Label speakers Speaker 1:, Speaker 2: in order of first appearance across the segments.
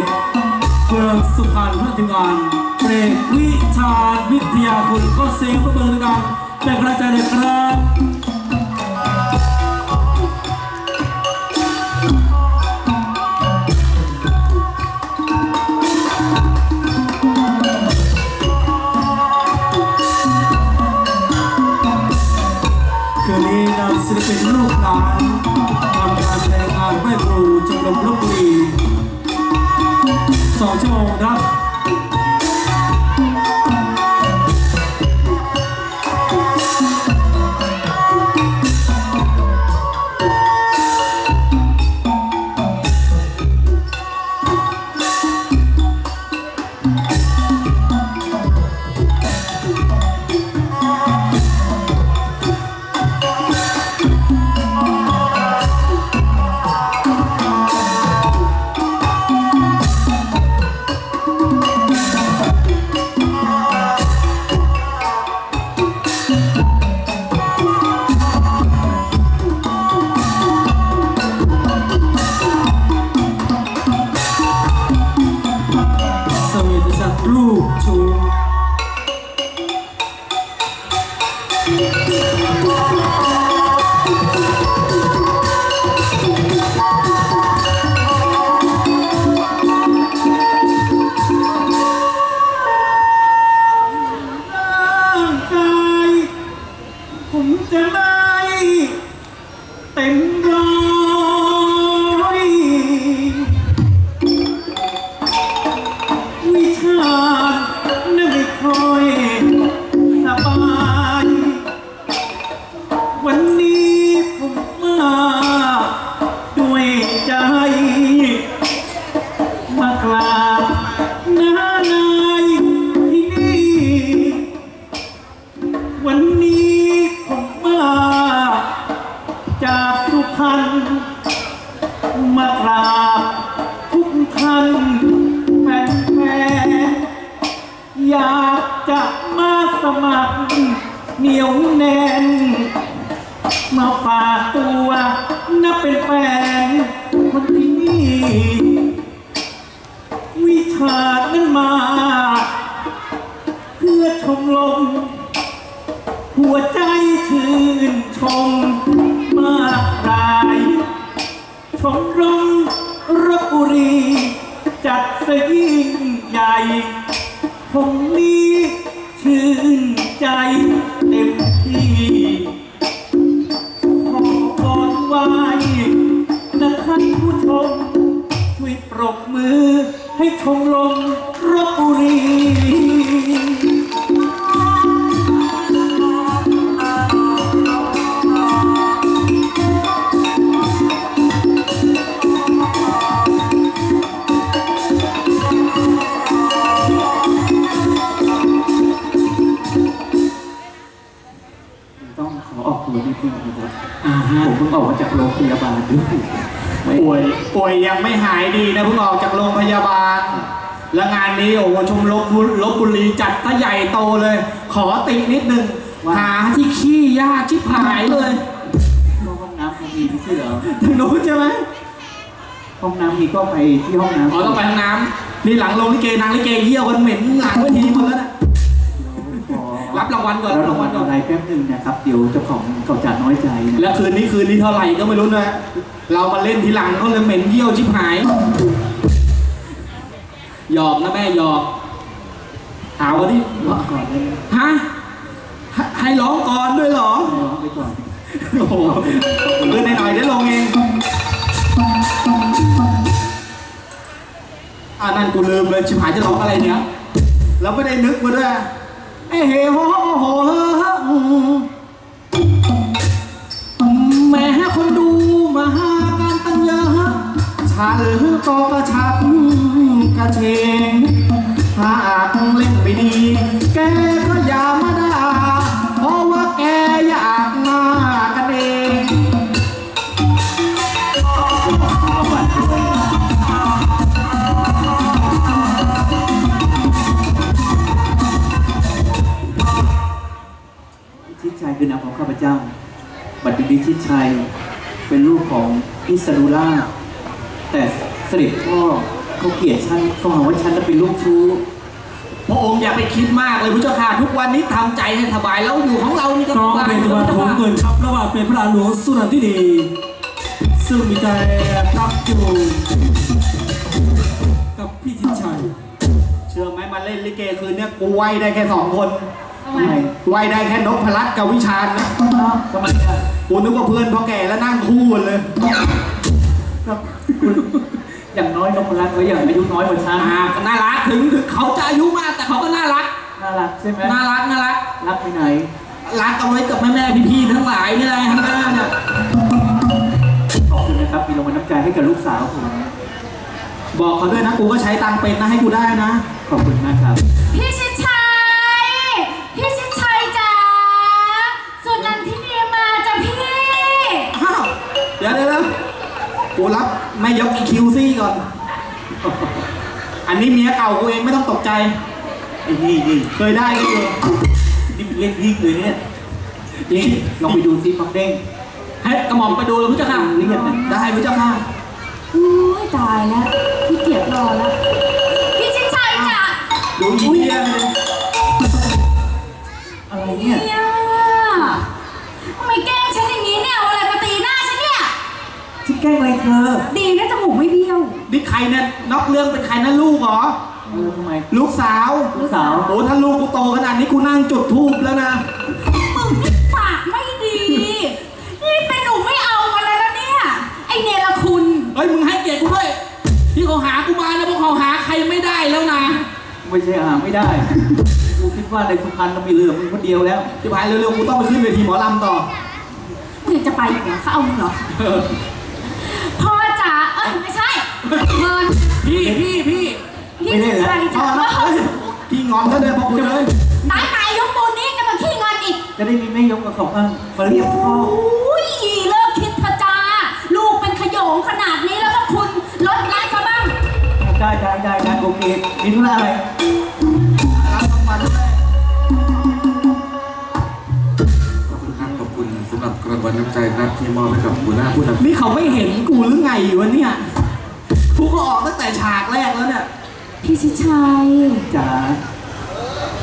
Speaker 1: กเพื่องสุพรรณพัฒงานเปรกวิชาวิทยาคุณก็เสียงประเมินกันเป็นกระจายเลยครับ สองชั่วโมงครับ มากราบทุกท่านแฟนๆอยากจะมาสมัครเหนียวแน่น มาฝากตัวนับเป็นแฟนคนที่นี่วิชานั้นมา เพื่อชมลม หัวใจชื่นชม ยาบา
Speaker 2: ลด้วยไม่
Speaker 1: ป่วยป่วยยังไม่หายดีนะเพิ่งออกจากโรงพยาบาล และงานนี้โอ้โหชมรมลบบุรีจัดซะใหญ่โตเลย ขอตินิดนึงหาที่ขี้ยากชิบหายเลย
Speaker 2: ห้องน้ำมีไม่ใช่เหรอ
Speaker 1: ทางโน้นใช่ไหม
Speaker 2: ห้องน้ำมีก็ไปที่ห้องน้ำ
Speaker 1: อ๋อต้องไปห้องน้ำนี่หลังโรงลิเกนางลิเกเยี่ยวกันเหม็นหลังเวทีหมดแล้วนะ
Speaker 2: ขอ
Speaker 1: รับรางวัลก่อน
Speaker 2: แล้
Speaker 1: รั
Speaker 2: ว
Speaker 1: บ
Speaker 2: รารา
Speaker 1: งง
Speaker 2: วั
Speaker 1: วั
Speaker 2: ล
Speaker 1: ลก่อน
Speaker 2: อะไรแป๊บหนึงนะครับ เดี๋ยวเจ้าของเขาจะน้อยใจนะ
Speaker 1: แล้วคืนนี้คืนนี้เท่าไหร่ก็ไม่รู้นะ เรามาเล่นทีหลังเขาเลยเหม็นเยี่ยวชิบหายหยอกนะแม่หยอกหาวันที่
Speaker 2: ร้องก่อนได้ไหม
Speaker 1: ฮะให้ให้ร้องก่อนด้วยเหรอ
Speaker 2: ร้องไปก่อน
Speaker 1: โอ้โหเออหน่อยๆได้ลงเองอ่านั่นกูลืมเลยชิบหายจะร้องอะไรเนี่ย เราไม่ได้นึกมาด้วย เอ้เฮโหแม่คนดูมาหากันตั้งเยอะฉันก็กระชับกระเชงหากเล่นไม่ดี แกก็อย่ามาด่า
Speaker 2: ชิดชัยคือนามของข้าพเจ้า บัดนี้ชิดชัยเป็นลูกของอิสรุล่าแต่เสด็จพ่อ
Speaker 1: เขาเกลียดฉันเขาหาว่าฉันน่ะเป็นลูกชู้
Speaker 2: พระองค์อย่าไปคิดมากเลยพระเจ้าค่ะทุกวันนี้ทำใจให้สบายแล้วอยู่ของเรานี่ก็
Speaker 3: น้อง
Speaker 2: สบาย
Speaker 3: เป็นตัวผมเงินครับระหว่างเป็นพระหลวงสุนันทินีซึ่งมีใจรักอยู่กับพี่ทิชัย
Speaker 2: เชื่อไหมมาเล่นลิเกคืนเนี้ยกูไหวได้แค่สองคน
Speaker 1: ทำไม
Speaker 2: ไหวได้แค่นพพลัตน์กับวิชาญนะ
Speaker 1: ทำไมอะ
Speaker 2: กูนึกว่าเพื่อนพอแก่แล้วนั่งคู่กันเลย
Speaker 1: ครับคุณอย่างน้อยนพรัตน์เขาอย่างอายุน้อยกว่าฉัน
Speaker 2: อ่าก็น่ารักถึงถึงเขาจะอายุมากแต่เขาก็น่ารัก
Speaker 1: น่ารักใช่ไหม
Speaker 2: น่ารักน่ารัก
Speaker 1: รักไปไหน
Speaker 2: รักเอาไว้กับแม่แม่ๆพี่ๆทั้งหลายนี่แหละทั้งนั้นเนี่ย
Speaker 1: ขอบคุณนะครับมีรางวัลน้ำใจให้กับลูกสาวผม
Speaker 2: บอกเขาด้วยนะกูก็ใช้ตังค์เป็นนะให้กูได้นะ
Speaker 1: ขอบคุณมากครับ
Speaker 4: พี่ชิดชั
Speaker 2: กูรับไม่ยกอีคิวซี่ก่อน อันนี้เมียเก่ากูเองไม่ต้องตกใจ
Speaker 1: นี่นี่
Speaker 2: เคยได้ก็อยู่
Speaker 1: นี่เล่นยิ่งเลยเนี่ยนี่ลองไปดูซิปักเด้ง
Speaker 2: ให้กระหม่อมไปดูเลยพุทธเจ้าค่ะได้พุทธเจ้าค่ะ
Speaker 4: อุ้ยตายแล้วพี่เกียรรอแล้ว ชิแกล้งอะไรเธ
Speaker 1: อ
Speaker 4: ดีนะจมูกไม่เบี้ยว
Speaker 2: นี่ใครเนี่ยนอกเรื่องเป็นใครนะลูกเหรอ
Speaker 1: เออทำไม
Speaker 2: ลูกสาว
Speaker 1: ลูกสาว
Speaker 2: โอ้ถ้าลูกกูโตขนาดนี้กูนั่งจุดทูบแล้วนะ
Speaker 4: มึงนี่ปากไม่ดี นี่เป็นหนูไม่เอามาแล้วนะเนี่ย ไอเนรคุณ
Speaker 2: เฮ้ยมึงให้เกียรติกูด้วยที่เขาหากูมานะพวกเขาหาใครไม่ได้แล้วนะ
Speaker 1: ไม่ใช่หาไม่ได้ กูคิดว่าในสุพรรณต้องมีเรือมึงคนเดียวแล้ว
Speaker 2: ที่พายเร็วๆกูต้องไปขึ้นเวทีหมอลำต่อ
Speaker 4: มึงยังจะไปอีกเหรอเขาเอามึงเหรอพ่อจ๋าเอ้ย ไม่ใช่เงิน
Speaker 2: พี่พี่พี่
Speaker 4: พี่ชิดชัย
Speaker 2: พ่อ
Speaker 4: จ๋า
Speaker 2: นะเฮ้ยพี่งอนเขาเดินพอคุยเลย
Speaker 4: ตายตายยกปูนนี้จะมาขี้งอนอีก
Speaker 1: จะได้มีแม่ยกกับเขาบ้างมาเรียกพ่อ
Speaker 4: โอ้ยเลิกคิดเถอะจ้าลูกเป็นขโยงขนาดนี้แล้วก็คุณลดละเขาบ้าง
Speaker 1: ได้ได้ได้ได้โอเค มีธุระอะไร
Speaker 5: วนน้ำใจครับที่มอบให้กับหัวหน้าผู้นำ
Speaker 2: นี่เขาไม่เห็นกูหรือไงวะเนี่ยกูก็ออกตั้งแต่ฉากแรกแล้วเนี่ย
Speaker 4: พี่ชิดชัย
Speaker 1: จ๋า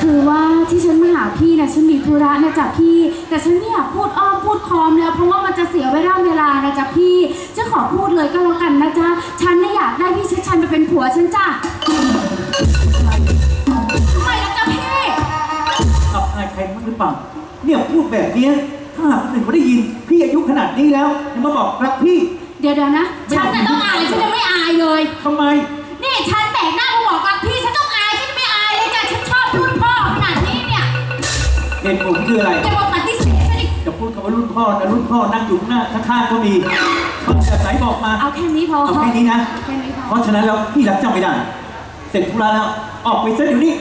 Speaker 4: คือว่าที่ฉันมาหาพี่นะฉันมีธุระนะจ๊ะพี่ แต่ฉันไม่อยากพูดอ้อมพูดคอมแล้วเพราะว่ามันจะเสียเวลาเวลานะจ๊ะพี่ฉันขอพูดเลยก็แล้วกันนะจ๊ะฉันน่ะอยากได้พี่ชิดชัยมาเป็นผัวฉันจ้ะทำไมนะจ๊ะพี่
Speaker 1: อับอายใครมั้างหรือเปล่าเนี่ยพูดแบบเนี้ย ถ้าหากคนอื่นเขาได้ยิน พี่อายุขนาดนี้แล้วยังมาบอกรักพี่
Speaker 4: เดี๋ยวเดี๋ยวนะ ฉันน่ะต้องอายฉันยังไม่อายเลย
Speaker 1: ทำไม
Speaker 4: นี่ฉันแบกหน้ามาบอกรักพี่ฉันต้องอายฉันไม่อายเลยจ้ะฉันชอบรุ่นพ่อขนาดนี้เนี่ย
Speaker 1: เหตุผลคืออะไร
Speaker 4: จะมาปฏิเสธฉันอีก
Speaker 1: จะพูดคำว่ารุ่นพ่อนะรุ่นพ่อนั่งอยู่ข้างหน้าข้างๆก็มีคำจากไหนบอกมา
Speaker 4: เอาแค่นี้พอ
Speaker 1: เอาแค่นี้นะ
Speaker 4: แค่นี้พ
Speaker 1: เพ
Speaker 4: อ
Speaker 1: ราะฉะนั้นแล้วพี่รับเจ้าไม่ได้ เสร็จธุระแล้วออกไปซะเดี๋ยวนี้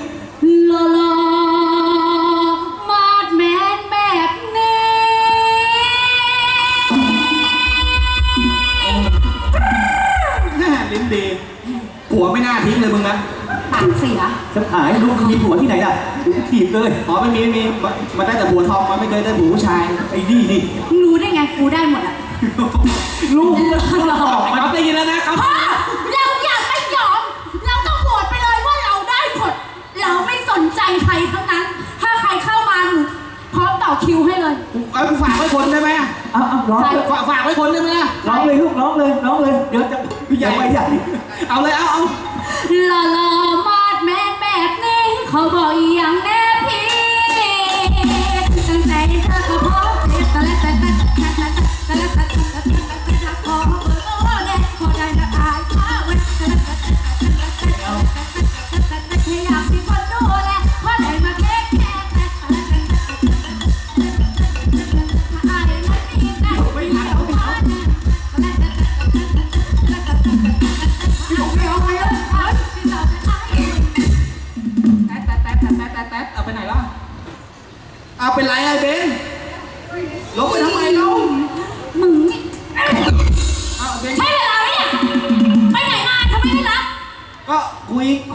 Speaker 4: ปากเสีย
Speaker 1: จะหายลูกมีผัวที่ไหนล่ะเดี๋ยวกูถีบเลย
Speaker 2: อ๋อไม่มีไม่มีมันมันได้แต่ผัวทองมันไม่เคยได้ผัวผู้ชาย
Speaker 1: ไอ้นี่นี่
Speaker 4: รู้ได้ไงกูได้หมดอะ
Speaker 1: ลูก
Speaker 2: ไอ้ก๊อฟได้ยินแล้วนะก๊อฟ
Speaker 4: พ่อเราอยากไม่ยอม เราต้องโหวตไปเลยว่าเราได้หมด เราไม่สนใจใครทั้งนั้น ถ้าใครเข้ามาหนูพร้อมต่อคิวให้เลย
Speaker 2: เอ้ยกูฝากไว้คนได้ไหมอะ
Speaker 1: เอาเอาร้องเลย
Speaker 2: ฝากฝากไว้คนได้ไหมล่ะ
Speaker 1: ร้องเลยลูกร้องเลยร้องเลย เดี๋ยวจะใหญ่ไปใหญ่
Speaker 2: เอาเลยเอาเอา
Speaker 4: ลอลอมาดแมนแบบ 好不好，一样呢？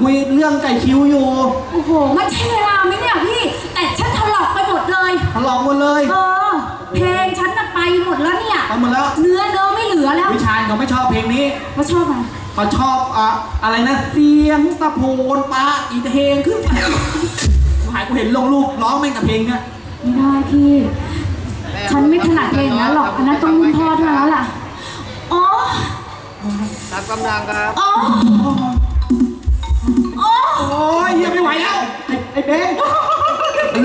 Speaker 4: คุยคุยเรื่อ
Speaker 2: งไก่คิวอยู่
Speaker 4: โอ้โห มันใช่เวลาไหมเนี่ยพี่ แต่ฉันถลอกไปหมดเลย
Speaker 2: ทะเลาะหมดเลย
Speaker 4: เออ เพลงฉันน่ะไปหมดแล้วเนี่ย
Speaker 2: ไปหมดแล้ว
Speaker 4: เนื้อเนื้อไม่เหลือแล้ว
Speaker 2: วิชาญเขาไม่ชอบเพลงนี้
Speaker 4: เขาชอบไหม
Speaker 2: เขาชอบอะอะไรนะ เสียงตะโพนปลาอีเพลงขึ้นไปหายกูเห็นลงรูปร้องแม่งกับเพลงเนี่ย
Speaker 4: ไม่ได้พี่ ฉันไม่ถนัดเพลงนั้นหรอกอันนั้นต้องรุ่นพ่อเท่านั้นแหละอ๋อ
Speaker 6: รับกำลังครับ
Speaker 4: อ๋ออ๋อ
Speaker 2: โอ้ ยเหี้ยังไม่ไหวแล้ว
Speaker 1: ไอ้ไอ้เบง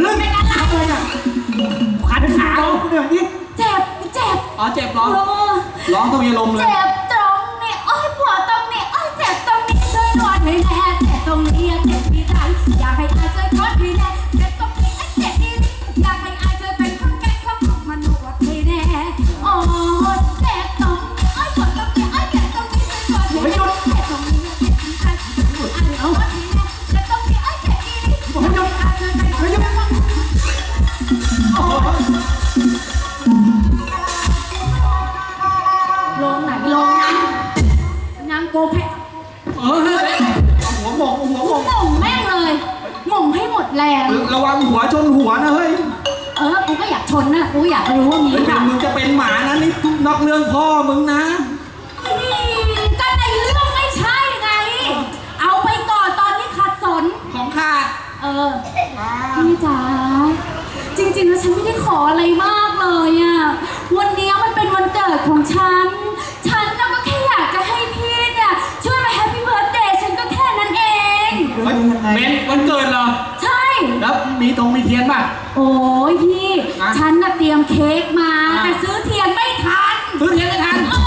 Speaker 2: เรื่อง
Speaker 4: เป็นอะไร
Speaker 1: อะไรอะ
Speaker 2: ขันขา
Speaker 1: เอาเดี๋ยวนี้
Speaker 4: เจ็บ เจ็บ
Speaker 2: อ๋อเจ็บ
Speaker 4: เอ
Speaker 2: ร้อง
Speaker 4: อ
Speaker 2: ร้องต้องมีอารมณ์เลย
Speaker 4: เจ็บ แรง ระ
Speaker 2: วังหัวชนหัวนะเฮ้ย
Speaker 4: เออ กูก็อยากชนนะกูอยากรู้ว่ามี
Speaker 2: เฮ้ย
Speaker 4: แบ
Speaker 2: เป็น
Speaker 4: บ
Speaker 2: มึงจะเป็นหมานะนี่นอกเรื่องพ่อมึงนะ
Speaker 4: ก็ในเรื่องไม่ใช่ไง เอาไปก่อนตอนนี้ขัดสน
Speaker 2: ของขาด
Speaker 4: เออพี่จ๋าจริงๆแล้วฉันไม่ได้ขออะไรมากเลยอะวันเนี้ยมันเป็นวันเกิดของฉันฉั มี
Speaker 2: ตรงมีเทียนป่ะ
Speaker 4: โอ้ยพี่
Speaker 2: อะ
Speaker 4: ฉันน่ะเตรียมเค้กมา
Speaker 2: อะ
Speaker 4: แต่ซื้อเทียนไม่ทัน
Speaker 2: ซื้อเทียนไม่ทัน
Speaker 4: โอ้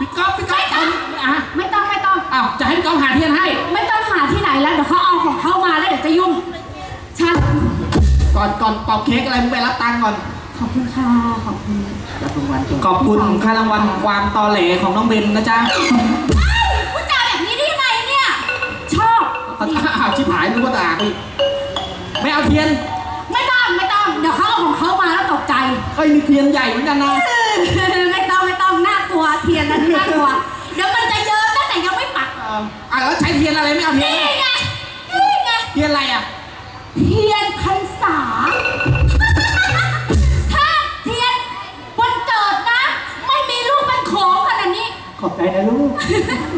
Speaker 2: พี่ก๊อฟพี่ก๊อ
Speaker 4: ไม่
Speaker 2: ฟ
Speaker 4: ต้องอะไม่ต้องไม่ต้อง
Speaker 2: อ้าวจะให้พี่ก๊อฟหาเทียนให้
Speaker 4: ไม่ต้องหาที่ไหนแล้วเดี๋ยวเขาเอาของเขามาแล้วเดี๋ยวจะยุ่ง ฉัน
Speaker 2: ก่อนก่อนเป่าเค้กอะไรมึงไปรับตังค์ก่อน
Speaker 4: ขอบคุณค่ะขอบคุณ
Speaker 1: รับรางวัลก่อน
Speaker 2: ขอบคุณค่ารางวัลความตอแหลของน้องเบนนะจ๊ะ
Speaker 4: พูดจาแบบนี้ได้ยังไงเนี่ย ชอบ
Speaker 2: อ้าวชิบหายนึกว่าด่าอีก ไม่เอาเทียน
Speaker 4: ไม่ต้องไม่ต้อง เดี๋ยวเขาเอาของเขามาแล้วตกใจ
Speaker 2: เอ้ยนี่เทียนใหญ่เหมือนกันนะ
Speaker 4: ไม่ต้องไม่ต้องน่ากลัวเทียนนั้นน่ากลัว เดี๋ยวมันจะเยอะตั้งแต่ยังไม่ปัก
Speaker 2: อะแล้วใช้เทียนอะไรไม่เอาเทียน
Speaker 4: นี่ไงนี่ไง
Speaker 2: เทียนอะไรอะ
Speaker 4: เทียนพรรษา ถ้าเทียนวันเกิดนะ ไม่มีลูกเป็นของขนาดนี้
Speaker 1: ขอบใจนะลูก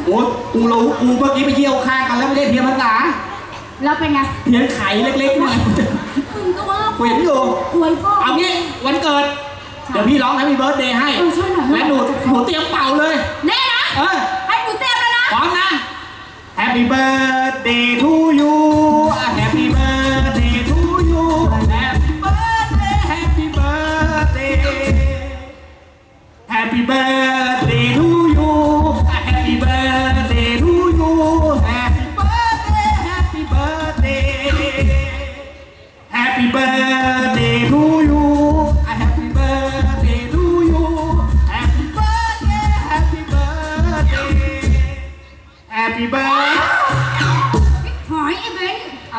Speaker 2: โอ้กูรู้กูเมื่อกี้ไปเที่ยวข้างกันแล้วไม่ได้เทียนภาษา
Speaker 4: แล้วเป็นไง
Speaker 2: เทียนไขเล็กๆหน่อย
Speaker 4: คุณก็ว่า
Speaker 2: กูเห็นอยู่
Speaker 4: อวยพ่อ
Speaker 2: เอางี้วันเกิด เดี๋ยวพี่ร้องให้มีเบิร์ดเดย์ให้
Speaker 4: เออช่วยหน่อย
Speaker 2: และหนูหนูเตรียมเป่าเลย
Speaker 4: แน่นะ
Speaker 2: เออ
Speaker 4: ให้หนูเต็มแล้วนะ
Speaker 2: พร้อมนะ Happy birthday to you Happy birthday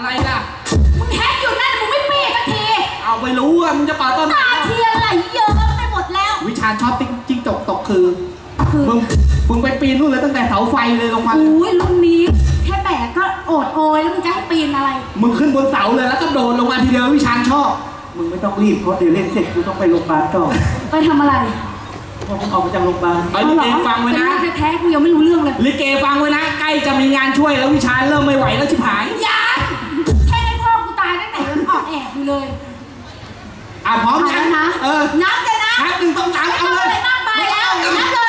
Speaker 4: อะ
Speaker 2: ไรล่ะ
Speaker 4: มึงแฮกอยู่นั่นมึงไม่เปย์สักที
Speaker 2: เอาไปรู้อะมึงจะเป่าตอนไหน
Speaker 4: ตาเทียนไหลเยอะไปหมดแล้ว
Speaker 2: วิชาญชอบติ๊กจิ้งจกตกคือ
Speaker 4: คือ
Speaker 2: มึงมึงไปปีนนู่นเลยตั้งแต่เสาไฟเลยลงมา
Speaker 4: อุ้ยรุ่นนี้แค่แบกก็โอดโอยแล้วมึงจะให้ปีนอะไร
Speaker 2: มึงขึ้นบนเสาเลยแล้วก็โดดลงมาทีเดียววิชาญชอบ
Speaker 1: มึงไม่ต้องรีบเพราะเดี๋ยวเล่นเสร็จกูต้องไปโรงพยาบาลต่อ
Speaker 4: ไปทำอะไร
Speaker 1: พอมึงออกมาจากโรงพยาบาล
Speaker 2: เอ้ยลิเกฟังไว้นะ
Speaker 4: เป็นลูกแท้ๆกูยังไม่รู้เรื่องเลย
Speaker 2: ลิเกฟังไว้นะ ใกล้จะมีงานช่วยแล้ววิชาญเริ่มไม่ไหวแล้วชิบหาย
Speaker 4: ยัง แต่ยังออดแอบอยู่เลย
Speaker 2: อะพร้อม
Speaker 4: เอา
Speaker 2: ยัง
Speaker 4: แล้วนะ
Speaker 2: เออ
Speaker 4: นับเลยนะ
Speaker 2: นับหนึ่งสองสาม
Speaker 4: ไม่
Speaker 2: เอา
Speaker 4: ต้อง
Speaker 2: เล
Speaker 4: อะไร
Speaker 2: ย
Speaker 4: มากมายแล้วนับเลย